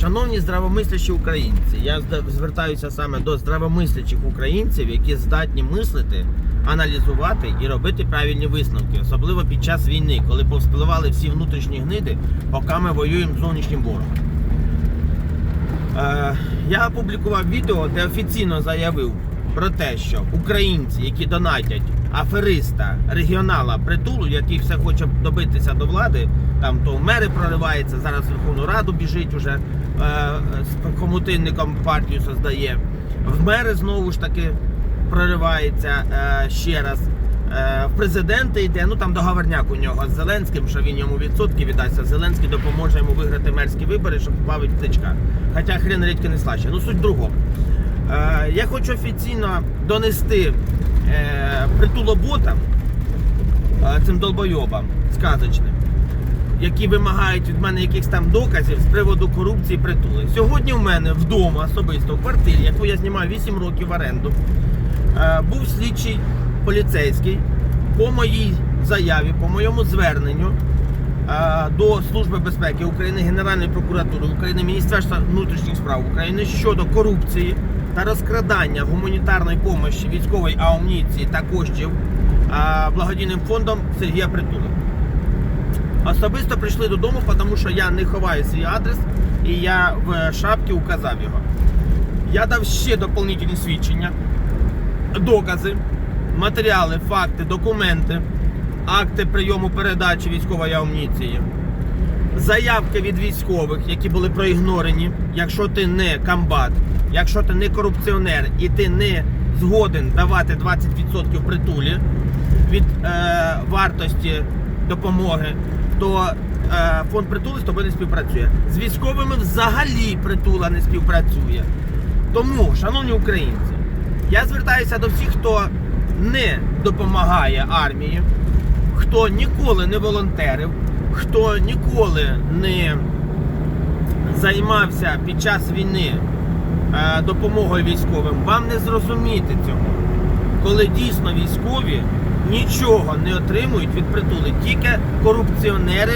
Шановні здравомислящі українці, я звертаюся саме до здравомислячих українців, які здатні мислити, аналізувати і робити правильні висновки, особливо під час війни, коли повспливали всі внутрішні гниди, поки ми воюємо з зовнішнім ворогом. Е, я опублікував відео, де офіційно заявив про те, що українці, які донатять афериста, регіонала притулу, який все хоче добитися до влади, там то в мери проривається, зараз Верховну Раду біжить уже е, з хомутинником партію создає. В мери знову ж таки проривається е, ще раз. Е, в президенти йде, ну там договорняк у нього з Зеленським, що він йому відсотки віддасть, а Зеленський допоможе йому виграти мерські вибори, щоб плавить птичка. Хоча хрен рідки не слаще. Ну суть. Е, я хочу офіційно донести е, притулоботам, е, цим долбойобам сказочним, які вимагають від мене якихось там доказів з приводу корупції притули. Сьогодні в мене вдома особисто в квартирі, яку я знімаю 8 років в оренду, е, був слідчий поліцейський по моїй заяві, по моєму зверненню е, до Служби безпеки України, Генеральної прокуратури України, Міністерства внутрішніх справ України щодо корупції та розкрадання гуманітарної допомоги військової амуніції та коштів благодійним фондом Сергія Притули. Особисто прийшли додому, тому що я не ховаю свій адрес і я в шапці указав його. Я дав ще доповнительні свідчення, докази, матеріали, факти, документи, акти прийому передачі військової амуніції, заявки від військових, які були проігнорені. Якщо ти не комбат, якщо ти не корупціонер і ти не згоден давати 20% притулі від е, вартості допомоги, то е, фонд притули з тобою не співпрацює. З військовими взагалі притула не співпрацює. Тому, шановні українці, я звертаюся до всіх, хто не допомагає армії, хто ніколи не волонтерив, хто ніколи не займався під час війни допомогою військовим, вам не зрозуміти цього. Коли дійсно військові нічого не отримують від притули, тільки корупціонери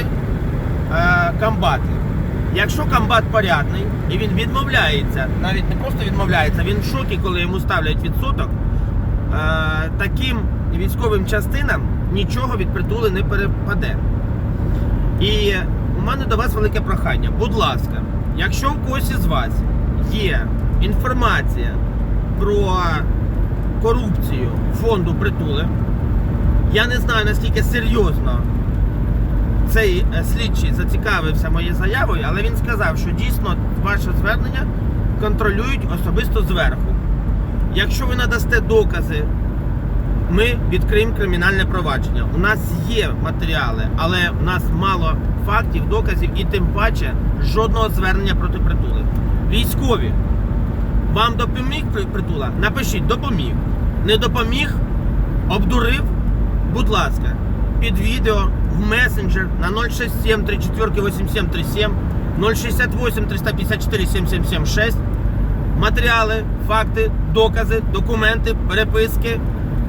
е, комбати. Якщо комбат порядний і він відмовляється, навіть не просто відмовляється, він в шокі, коли йому ставлять відсоток, е, таким військовим частинам нічого від притули не перепаде. І у мене до вас велике прохання. Будь ласка, якщо у когось із вас є інформація про корупцію фонду притули, я не знаю наскільки серйозно цей е, слідчий зацікавився моєю заявою, але він сказав, що дійсно ваше звернення контролюють особисто зверху. Якщо ви надасте докази, ми відкриємо кримінальне провадження. У нас є матеріали, але у нас мало фактів, доказів і тим паче жодного звернення проти притули. Військові, вам допоміг притула? Напишіть, допоміг. Не допоміг, обдурив, будь ласка, під відео в месенджер на 067 34 8737 068 354 7776 матеріали, факти, докази, документи, переписки,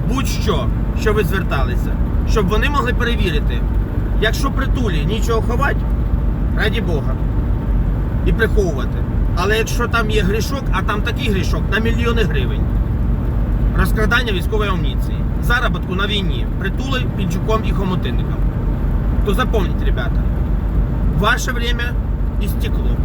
будь-що, що ви зверталися, щоб вони могли перевірити. Якщо притулі нічого ховати, раді Бога, і приховувати. Але якщо там є грішок, а там такий грішок на мільйони гривень, розкрадання військової амуніції, заробітку на війні, притули пінчуком і хомутинником, то запомніть, ребята, ваше время істекло.